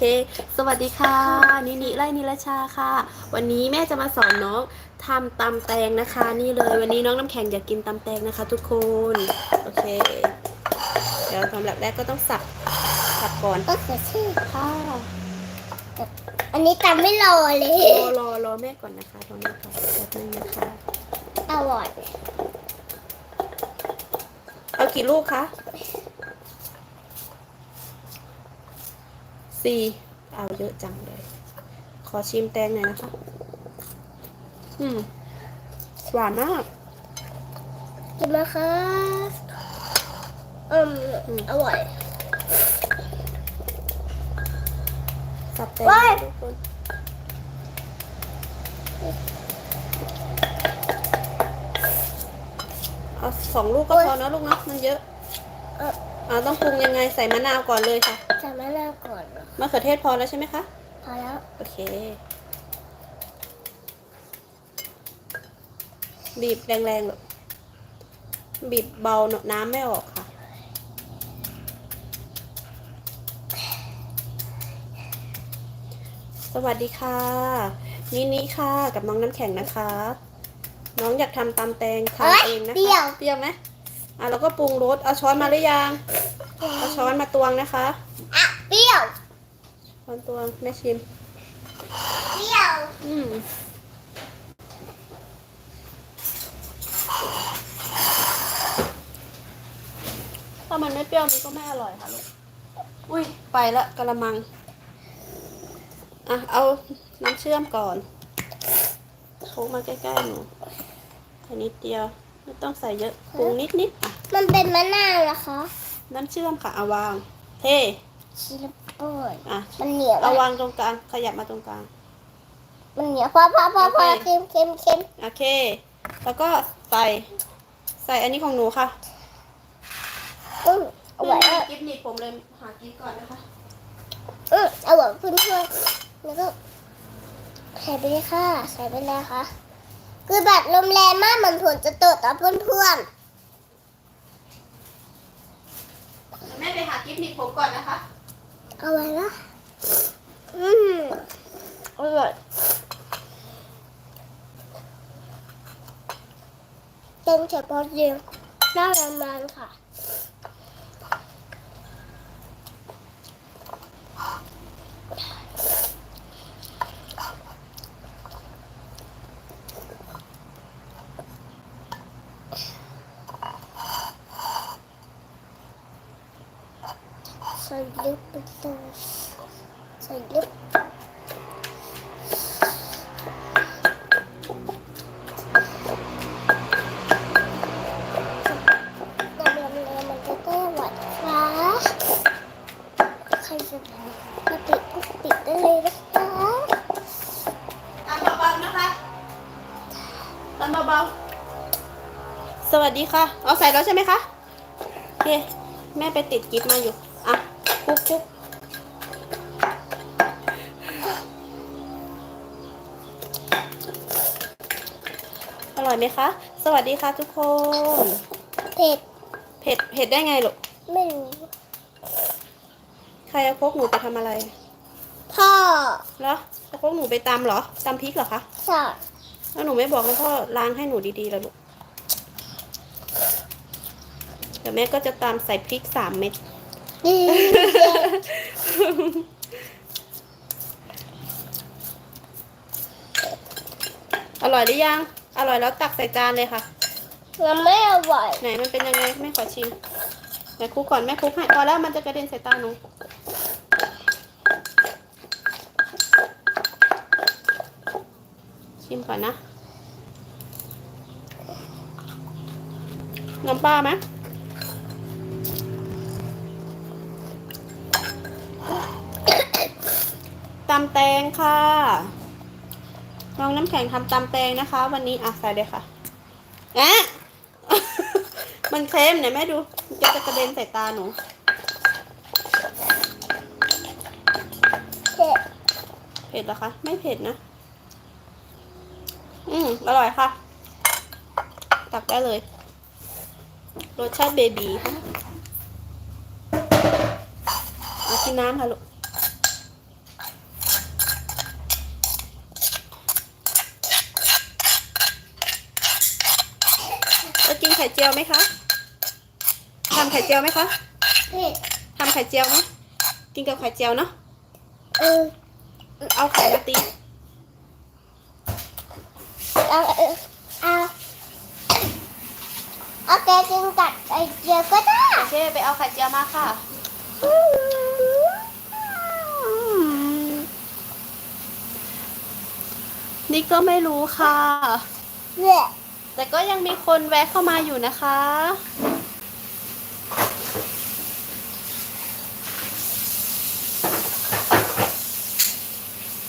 เค สวัสดีค่ะ นินิไลนิรชาค่ะ วันนี้แม่จะมาสอนน้องทำตำแตงนะคะ นี่เลยวันนี้น้องน้ำแข็งอยากกินตำแตงนะคะ ทุกคน โอเค เดี๋ยวสำหรับแรกก็ต้องสับสับก่อนก็คือชื่อค่ะอันนี้จำไม่รอเลรยอรอรอแม่ก่อนนะคะรอแม่ก่อนแป๊บนึงนะคะอร่อยเอากี่ลูกคะ สี่เอาเยอะจังเลย ขอชิมแตงหน่อยนะคะ อืม หวานมากกินไหมคะอืมอืมอร่อยสับแตงว้ายทุกคนเอาสองลูกก็พอนะลูกเนาะมันเยอะเอออ่าต้องปรุงยังไงใส่มะนาวก่อนเลยค่ะจำไม่ได้ก่อนเหรอมะเขือเทศพอแล้วใช่ไหมคะ พอแล้ว โอเค บีบแรงๆหรอกบีบเบาเนอะน้ำไม่ออกค่ะ สวัสดีค่ะนี่นี่ค่ะ กับน้องน้ำแข็งนะคะ น้องอยากทำตำแตงทำเองนะคะเปรี้ยว เปรี้ยวไหม อะเราก็ปรุงรสเอาช้อนมาหรือยัง เอาช้อนมาตวงนะคะ อะเปรี้ยวช้อนตวงแม่ชิม เปรี้ยวอืมถ้ามันไม่เปรี้ยวมันก็ไม่อร่อยค่ะลูก อุ้ยไปละกระมัง อะเอาน้ำเชื่อมก่อนโค้งมาใกล้ๆหนูแค่นิดเดียวไม่ต้องใส่เยอะปรุงนิดนิดๆอะ มันเป็นมะนาวนะคะน้ำเชื่อมค่ะเอาวาง เทชิลเปิดอะมันเหนียวเอาวางตรงกลางขยับมาตรงกลาง มันเหนียวพอพอพอพอโอเคเค็มเค็มเค็มโอเค แล้วก็ใส่ ใส่อันนี้ของหนูค่ะอืมอร่อยมากกิฟต์นี่ผมเลยหากิฟต์ก่อนนะคะอืมอร่อยเพื่อนเพื่อนๆแล้วก็ใส่ไปเลยค่ะ ใส่ไปเลยค่ะ คือแบบลมแรงมากเหมือนฝนจะตกแต่เพื่อนเพื่อน แม่ไปหากิฟต์นี่ผมก่อนนะคะๆเอาไว้นะอืมอร่อยเต็มเฉพาะเดียวน่ารักมากค่ะ ดีค่ะ เอาใส่แล้วใช่ไหมคะ โอเค แม่ไปติดกิฟต์มาอยู่ อะ คุกคุกอร่อยไหมคะ สวัสดีค่ะทุกคน เผ็ด เผ็ด เผ็ดได้ไงลูก ไม่รู้ ใครเอาโคกหนูไปทำอะไร พ่อ เหรอเอาโคกหนูไปตำเหรอตำพริกเหรอคะสอดแล้วหนูไม่บอกให้พ่อล้างให้หนูดีๆแล้วลูก เดี๋ยวแม่ก็จะตามใส่พริกสามเม็ดดีอร่อยหรือยัง อร่อยแล้วตักใส่จานเลยค่ะยังไม่อร่อย ไหนมันเป็นยังไงแม่ขอชิมแม่คลุกก่อนแม่คลุกให้พอแล้วมันจะกระเด็นใส่ตาหนูชิมก่อนนะน้ำปลาไหมตำแต งค่ะน้องน้ำแข็งทำตำแตงนะคะ วันนี้อะใส่เลยค่ะแอะมันเค็มเนี่ยแม่ดูจะจะกระเด็นใส่ตาหนูเผ็ดเผ็ดเหรอคะ ไม่เผ็ดนะ อืมอร่อยค่ะ ตักได้เลย รสชาติเบบีค่ะเอากินน้ำค่ะลูก ไข่เจียวไหมคะทำไข่เจียวไหมคะเผ็ดทำไข่เจียวไหมกินกับไข่เจียวเนาะเออเอาไข่มาตีเอาเอาเอาเอาแกกินกับไอเจียวก็ได้โอเคไปเอาไข่เจียวมาค่ะนี่ก็ไม่รู้ค่ะเนี่ย แต่ก็ยังมีคนแวะเข้ามาอยู่นะคะ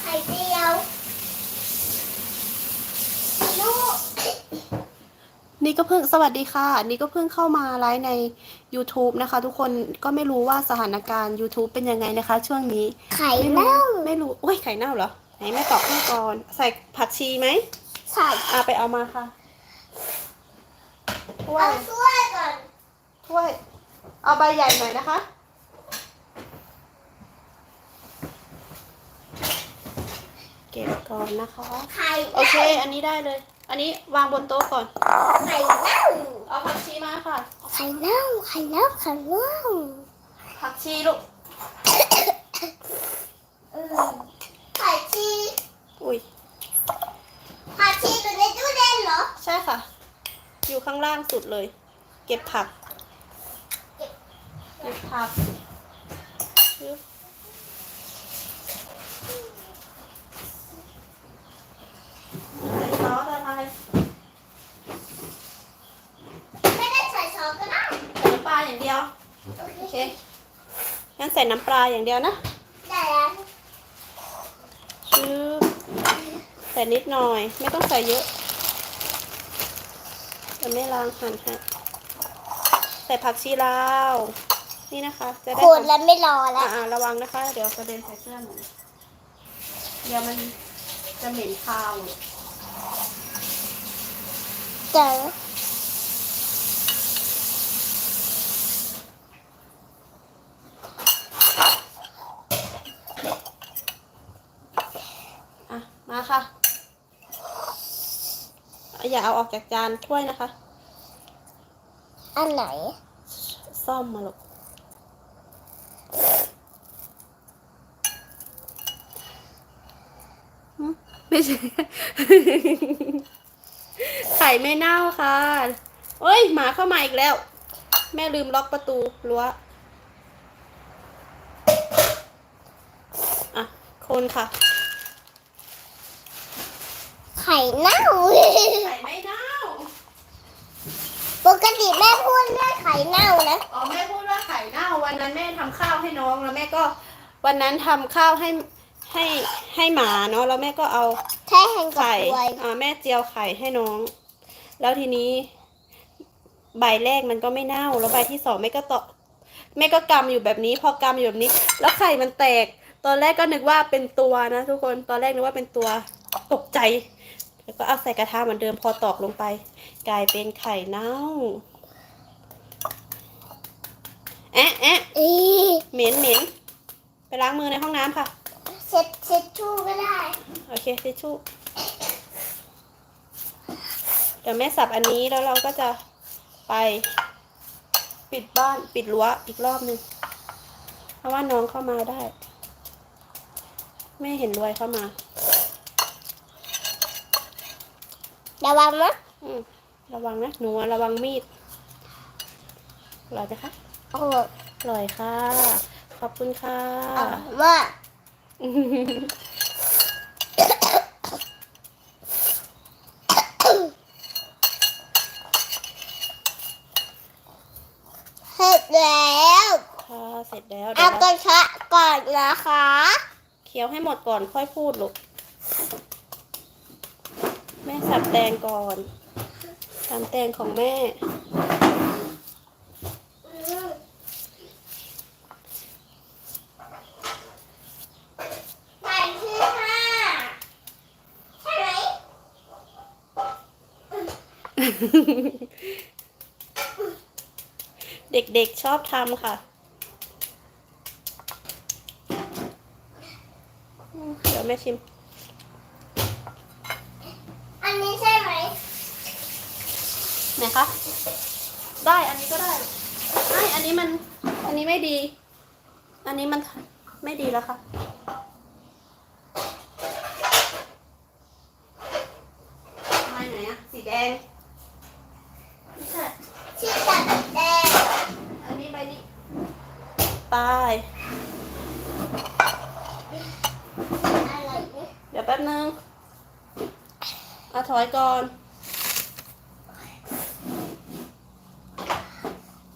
ไข่เจียวลูกนี่ก็เพิ่งสวัสดีค่ะ นี่ก็เพิ่งเข้ามาไลฟ์ใน YouTube นะคะ ทุกคนก็ไม่รู้ว่าสถานการณ์ YouTube เป็นยังไงนะคะ ช่วงนี้ ไข่ไม่รู้เน่าไม่รู้โอ้ยไข่เน่าเหรอไหนแม่ตอกให้ก่อน ใส่ผักชีไหม ใส่ อ่าไปเอามาค่ะ ถ้วเอายถ้วยก่อนถ้วย เอาใบใหญ่หน่อยนะคะ เก็บก่อนนะคะ ไข่โอเค อันนี้ได้เลย อันนี้วางบนโต๊ะก่อน ไข่เน่าเอาผักชีมาค่ะ ไข่เน่าไข่เน่าไข่เน่าผักชีลูก เออไข่ชีอุ้ยไข่ชีอยู่ในตู้เย็นเหรอ ใช่ค่ะ อยู่ข้างล่างสุดเลย เก็บผัก เก็บผักปึ๊บใส่ซอสอะไรไม่ได้ใส่ซอสก็ได้ใส่น้ำปลาอย่างเดียว โอโอเคเค งั้นใส่น้ำปลาอย่างเดียวนะได้แล้วชืบใส่นิดหน่อย ไม่ต้องใส่เยอะ จะไม่ล้างหั่นฮะใส่ผักชีลาว นี่นะคะ จะได้ขูดแล้วไม่รอแล้ว อ่าระวังนะคะ เดี๋ยวกระเด็นใส่เสื้อหนูเดี๋ยวมันจะเหม็นคาวเจออะ มาค่ะ อย่าเอาออกจากจานถ้วยนะคะ อันไหนซ่อมมาลูกหึไม่ใช่ ไข่ไม่เน่าค่ะ เอ้ย หมาเข้ามาอีกแล้ว แม่ลืมล็อกประตูรั้ว อะ คนค่ะ ไข่เน่าไข่ไม่เน่าป กติแม่พูดเรื่องไข่เน่านะอ๋อแม่พูดว่าไข่เน่าวันนั้นแม่ทำข้าวให้น้องแล้วแม่ก็ วันนั้นทำข้าวให้ให้ให้หมาเนาะแล้วแม่ก็เอาแค่แห่งกับไข่ไวยอ่าแม่เจียวไข่ให้น้อง แล้วทีนี้ ใบแรกมันก็ไม่เน่า แล้วใบที่สองแม่ก็ตอแม่ก็กำอยู่แบบนี้ พอกำอยู่แบบนี้ แล้วไข่มันแตก ตอนแรกก็นึกว่าเป็นตัวนะทุกคนตอนแรกนึกว่าเป็นตัวตกใจ แล้วก็เอาใส่กระทะเหมือนเดิมพอตอกลงไป กลายเป็นไข่เน่าแอะแอะอีเหม็นเหม็นไปล้างมือในห้องน้ำค่ะ เช็ดเช็ดชู่ก็ได้ โอเคทิชชู่เดี๋ยวแม่สับอันนี้แล้วเราก็จะไป ปิดบ้านปิดรั้วอีกรอบหนึ่งเพราะว่าน้องเข้ามาได้ แม่เห็นรวยเข้ามา ระวังนะอืมระวังนะหนูอะระวังมีดอร่อยไหมคะโอ้อร่อยค่ะ ขอบคุณค่ะว่าเสร็จแล้วค่ะเสร็จแล้วเอาเดี๋ยวกเราระทะก่อนนะคะ เคี้ยวให้หมดก่อนค่อยพูดลูกแม่ สับแตงก่อนตามแตงของแม่ ใส่ที่ห้าใช่ไหมเด็กๆชอบทำค่ะ เดี๋ยวแม่ชิม อันนี้ใช่ ไหมไหนคะอได้ อันนี้ก็ได้ไม่อันนี้มัน อันนี้ไม่ดี อันนี้มันไม่ดีแล้วค่ะ ไม่ไหนอะสีแดงไม่ใช่ที่ตัดแดง อันนี้ใบนี้ตายอะไรเนี่ยเดี๋ยวแป๊บนึงเอาถอยก่อน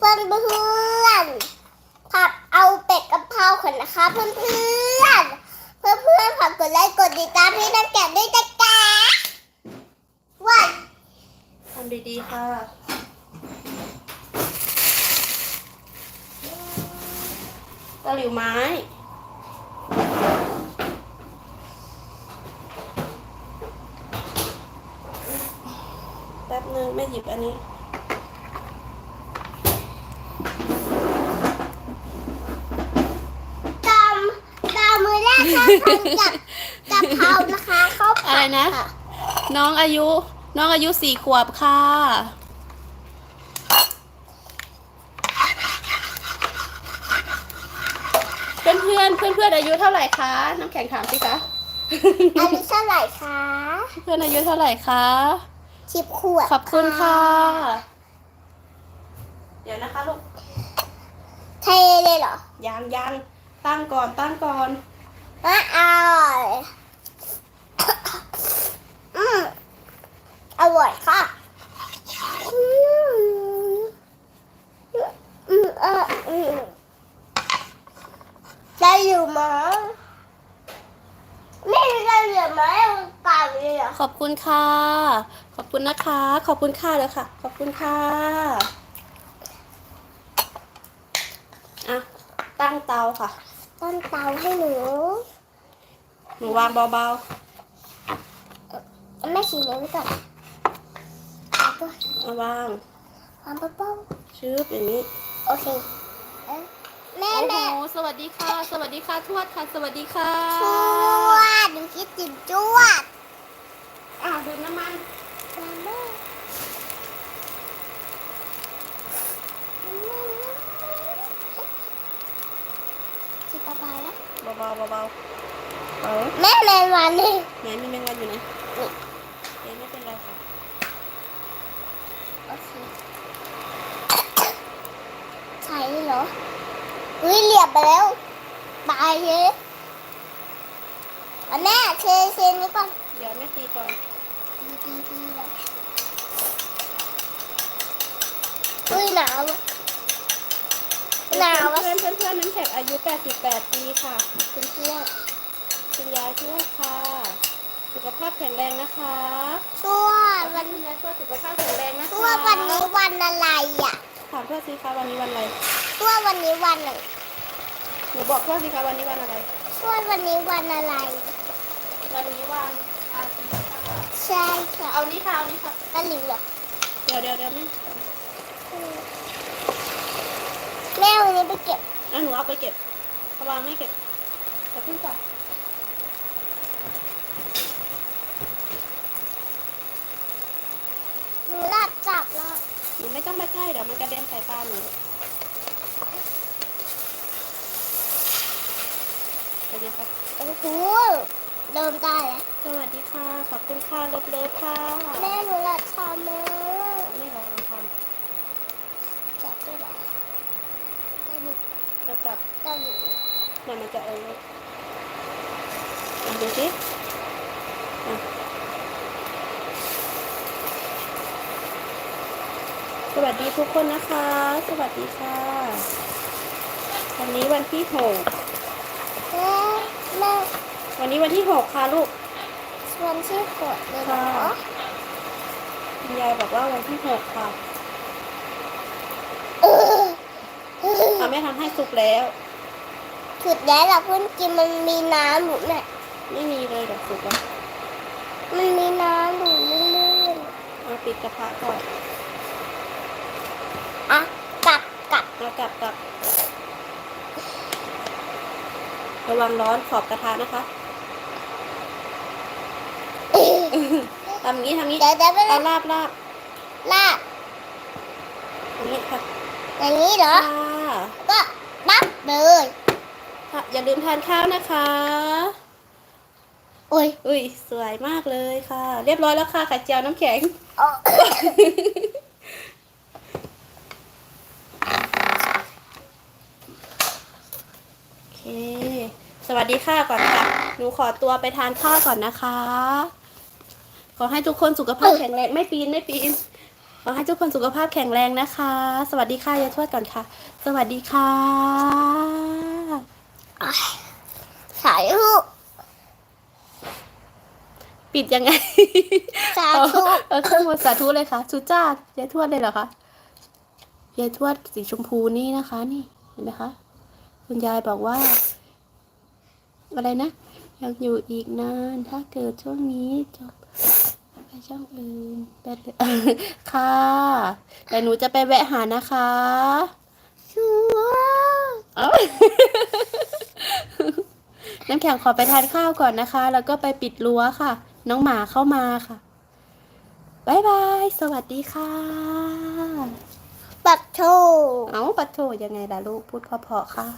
เพื่อนเพื่อนๆผัดเอาเป็ดกะเพราขนนะคะเพื่อนเพื่อนเพื่อนเพื่อนๆฝากกดไลค์กดติดตามให้น้ำแกะด้วยจ้ะจ๊ะว้าย ทำดีๆค่ะ ตะหลิวไม้แป๊บนึงไม่หยิบอันนี้ตามตามมือแรกค่ะทำกับกะเพรานะคะข้าวผัดอะไรนะค่น้องอายุ น้องอายุสี่ขวบค่ะ เพื่อนเพื่อนเพื่อนเพื่อนๆอายุเท่าไหร่คะน้ำแข็งถามสิคะอายุเท่าไหร่คะเพื่อนอายุเท่าไหร่คะสิบขวบขอบคุณค่ะ เดี๋ยวนะคะลูกเทเลยเหรอยังยังตั้งก่อนตั้งก่อนอะอร่อยอืม อร่อยค่ะอืมอืมเอออืมได้อยู่ไหมไม่ได้อยู่ไหมเปล่าเลยเหรอขอบคุณค่ะ ขอบคุณนะคะ ขอบคุณค่ะเลยค่ะ ขอบคุณค่ะอะตั้งเตาค่ะต้นเตาให้หนู หนูวางเบาแม่ฉีดเลยไว้ก่อนแล้วก็ๆ เอาวางวางเป้าชืบอย่างนี้ๆโอเคเอ๊ะแม่โอ้แม่โหสวัสดีค่ะ สวัสดีค่ะ ทวดค่ะ สวัสดีค่ะจวดหนูคิดถึงจวดอะดื่มน้ำมันจิบไปแล้วเบาๆเบาๆเบาแม่แมนวันนี่ไหนมีแมงวันอยู่ไหนเอ๊ะไม่เป็นไรค่ะ โอเคใช่เหรออุ้ยเหลียบไปแล้วตายเลยอันแม่เชเชนนี้ก่อนเดี๋ยวแม่ตีก่อนดีดีดีเลยอุ้ยหนาวหนาวอะเพื่อนเพื่อนเพื่อนๆน้ำแข็งอายุ 88 ปีค่ะ คุณทวดคุณยายทวดค่ะ สุขภาพแข็งแรงนะคะช่วขอให้ วันคุณยายทวดสุขภาพแข็งแรงนะคะช่ววันนี้วันอะไรอะถามทวดสิคะวันนี้วันอะไรช่ววันนี้วันอะไรหนูบอกทวดสิคะวันนี้วันอะไรช่ววันนี้วันอะไร วันนี้วันอาทิตย์ค่ะใช่ค่ะเอานี้ค่ะเอานี้ค่ะตะหลิวเหรอเดี๋ยวเดี๋ยวเดี๋ยวแม่แม่วันนี้ไปเก็บอะหนูเอาไปเก็บเอาวางไม่เก็บแต่ขึ้นก่อน หนูหลับจับแล้ว หนู ไม่ต้องไปใกล้เดี๋ยวมันกระเด็นใส่ตาหนูเป็นไงครับโอ้โหเริ่มได้แล้วสวัสดีค่ะ ขอบคุณค่ะเลิฟเลิฟค่ะแม่หนูหลับชามานี่เราทจับได้ไหมตะหลิวำจะจับตะหลิวมันมันจะเอออะดูสิอะ วัสดีทุกคนนะคะ สวัสดีค่ะ วันนี้วันที่หกแม่แม่วันนี้วันที่หกค่ะลูกชวนที่ขวดเลยเหรอค่ะคุณยายบอกว่าวันที่หกค่ะเอออะแม่ทำให้สุกแล้วสุดแล้วล่ะเพื่อนกินมันมีน้ำอยู่น่ะไม่มีเลยเดี๋ยวสุกแล้วมันมีน้ำอยู่ลื่นเอาปิดกระทะก่อน ๆอะกัดกัด เอากลับกลับระวังร้อนขอบกระทะนะคะทำอย่างนี้ทำอย่างนี้เดี๋ยวเดี๋ยวไปเอาลาบลาบลาบอย่างนี้ค่ะอย่างนี้เหรอค่ะก็นับเลยค่ะอย่าลืมทานข้าวนะคะโอ้ยอุ้ยสวยมากเลยค่ะ เรียบร้อยแล้วค่ะไข่เจียวน้ำแข็ง อ๋อ โอเค สวัสดีค่ะก่อนค่ะ หนูขอตัวไปทานข้าวก่อนนะคะ ขอให้ทุกคนสุขภาพแข็งแรง ไม่ปีนไม่ปีน ขอให้ทุกคนสุขภาพแข็งแรงนะคะ สวัสดีค่ะยายทวดก่อนค่ะ สวัสดีค่ะสายลูกปิดยังไง สาธุเออขึ้นบนสาธุเลยค่ะสุจ้ายายทวดเลยเหรอคะยายทวดสีชมพูนี่นะคะ นี่เห็นไหมคะ คุณยายบอกว่า อะไรนะยังอยู่อีกนาน ถ้าเกิดช่วงนี้จบไปช่องอื่นไปเลยค่ะแต่หนูจะไปแวะหานะคะชัวร์เอ้าน้ำแข็งขอไปทานข้าวก่อนนะคะ แล้วก็ไปปิดรั้วค่ะ น้องหมาเข้ามาค่ะบายบาย สวัสดีค่ะ ปัดโชเอ้าปัดโถยังไงล่ะลูกพูดเพราะๆค่ะ